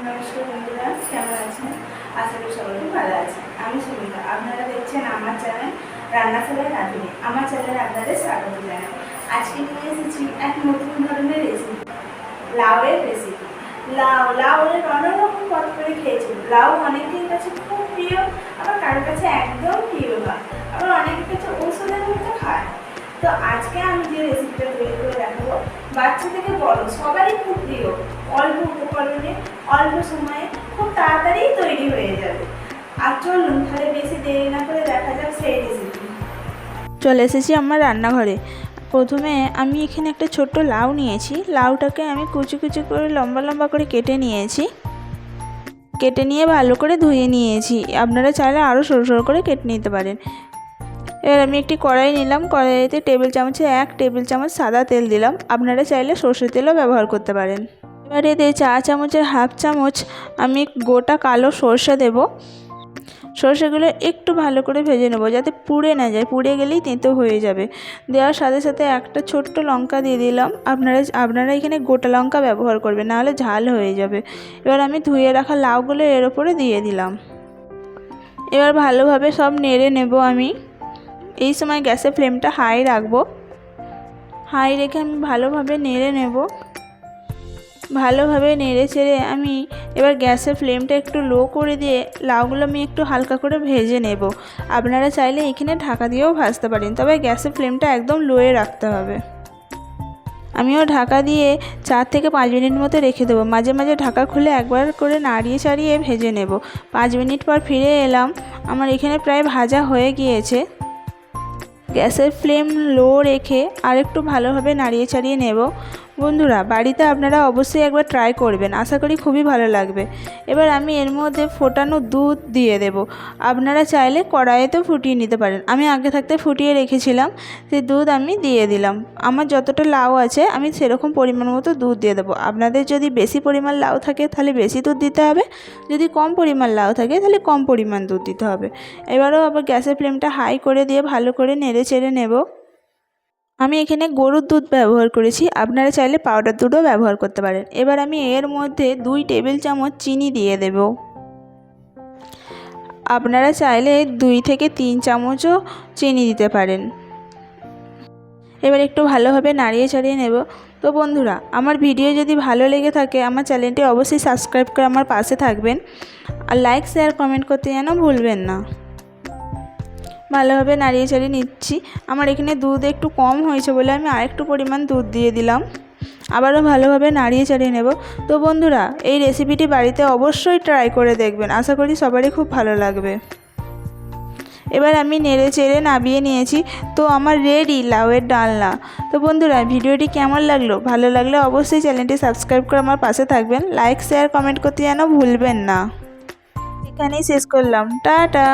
নমস্কার বন্ধুরা, কেমন আছেন? আশা করি সকলে ভালো আছেন। আমি সুমিতা। আপনারা দেখছেন আমার চ্যানেল রান্নাশালায় রাঁধুনি। আমার চ্যানেলে আপনাদের স্বাগত জানাই। আজকে নিয়ে এসেছি এক নতুন ধরনের রেসিপি লাউয়ের রেসিপি লাউ, লাউয়ের অনেক রকম পদ করে খেয়েছি। লাউ অনেকের কাছে খুব প্রিয়, আবার কারোর কাছে একদম প্রিয় না আবার অনেকের কাছে ঔষধের মতো খায়। তো আজকে আমি যে রেসিপিটা তৈরি বাচ্চা থেকে বড়, সবারই খুব প্রিয়। অল্প উপকরণে, অল্প সময়ে খুব তাড়াতাড়ি তৈরি হয়ে যাবে। আর চলুন তাহলে বেশি দেরি না করে দেখা যাক সেই রেসিপি চলে এসেছি আমার রান্নাঘরে। প্রথমে আমি এখানে একটা ছোট্ট লাউ নিয়েছি। লাউটাকে আমি কুচি কুচি করে, লম্বা লম্বা করে কেটে নিয়েছি। কেটে নিয়ে ভালো করে ধুয়ে নিয়েছি। আপনারা চাইলে আরও সরু সরু করে কেটে নিতে পারেন। এবার আমি একটি কড়াই নিলাম। কড়াইতে টেবিল চামচে এক টেবিল চামচ সাদা তেল দিলাম। আপনারা চাইলে সর্ষের তেলও ব্যবহার করতে পারেন। এবার এতে চা চামচের হাফ চামচ আমি গোটা কালো সর্ষে দেবো। সর্ষেগুলো একটু ভালো করে ভেজে নেব যাতে পুড়ে না যায়, পুড়ে গেলেই তেঁতো হয়ে যাবে। দেওয়ার সাথে সাথে একটা ছোট্ট লঙ্কা দিয়ে দিলাম। আপনারা আপনারা এখানে গোটা লঙ্কা ব্যবহার করবেন, নাহলে ঝাল হয়ে যাবে। এবার আমি ধুয়ে রাখা লাউগুলো এর ওপরে দিয়ে দিলাম। এবার ভালোভাবে সব নেড়ে নেব আমি। এই সময় গ্যাসের ফ্লেমটা হাই রাখব। হাই রেখে আমি ভালোভাবে নেড়ে নেব। ভালোভাবে নেড়ে চেড়ে আমি এবার গ্যাসের ফ্লেমটা একটু লো করে দিয়ে লাউগুলো আমি একটু হালকা করে ভেজে নেব। আপনারা চাইলে এখানে ঢাকা দিয়েও ভাজতে পারেন, তবে গ্যাসের ফ্লেমটা একদম লোয়ে রাখতে হবে। আমিও ঢাকা দিয়ে চার থেকে পাঁচ মিনিট মতো রেখে দেবো। মাঝে মাঝে ঢাকা খুলে একবার করে নাড়িয়ে চাড়িয়ে ভেজে নেব। পাঁচ মিনিট পর ফিরে এলাম। আমার এখানে প্রায় ভাজা হয়ে গিয়েছে। গ্যাসের ফ্লেম লো রেখে আরেকটু ভালোভাবে নাড়িয়ে চাড়িয়ে নেব। বন্ধুরা, বাড়িতে আপনারা অবশ্যই একবার ট্রাই করবেন। আশা করি খুবই ভালো লাগবে। এবার আমি এর মধ্যে ফোটানো দুধ দিয়ে দেব। আপনারা চাইলে কড়াইতেও ফুটিয়ে নিতে পারেন। আমি আগে থাকতে ফুটিয়ে রেখেছিলাম সেই দুধ আমি দিয়ে দিলাম। আমার যতটা লাউ আছে, আমি সেরকম পরিমাণ মতো দুধ দিয়ে দেবো। আপনাদের যদি বেশি পরিমাণ লাউ থাকে, তাহলে বেশি দুধ দিতে হবে। যদি কম পরিমাণ লাউ থাকে, তাহলে কম পরিমাণ দুধ দিতে হবে। এবারও আবার গ্যাসের ফ্লেমটা হাই করে দিয়ে ভালো করে নেড়ে চেড়ে নেব। আমি এখানে গরুর দুধ ব্যবহার করেছি। আপনারা চাইলে পাউডার দুধও ব্যবহার করতে পারেন। এবার আমি এর মধ্যে দুই টেবিল চামচ চিনি দিয়ে দেব। আপনারা চাইলে দুই থেকে তিন চামচও চিনি দিতে পারেন। এবার একটু ভালোভাবে নাড়িয়ে চাড়িয়ে নেব। তো বন্ধুরা, আমার ভিডিও যদি ভালো লেগে থাকে, আমার চ্যানেলটি অবশ্যই সাবস্ক্রাইব করে আমার পাশে থাকবেন। আর লাইক শেয়ার কমেন্ট করতে যেন ভুলবেন না। ভালোভাবে নাড়িয়ে চাড়িয়ে নিচ্ছি। আমার এখানে দুধ একটু কম হয়েছে বলে আমি আরেকটু পরিমাণ দুধ দিয়ে দিলাম। আবারও ভালোভাবে নাড়িয়ে চাড়িয়ে নেব। তো বন্ধুরা, এই রেসিপিটি বাড়িতে অবশ্যই ট্রাই করে দেখবেন। আশা করি সবারই খুব ভালো লাগবে। এবার আমি নেড়ে চেড়ে নাবিয়ে নিয়েছি। তো আমার রেডি লাউয়ের ডালনা। তো বন্ধুরা, ভিডিওটি কেমন লাগল? ভালো লাগলে অবশ্যই চ্যানেলটি সাবস্ক্রাইব করে আমার পাশে থাকবেন। লাইক, শেয়ার, কমেন্ট করতে যেন ভুলবেন না। এখানেই শেষ করলাম। টাটা!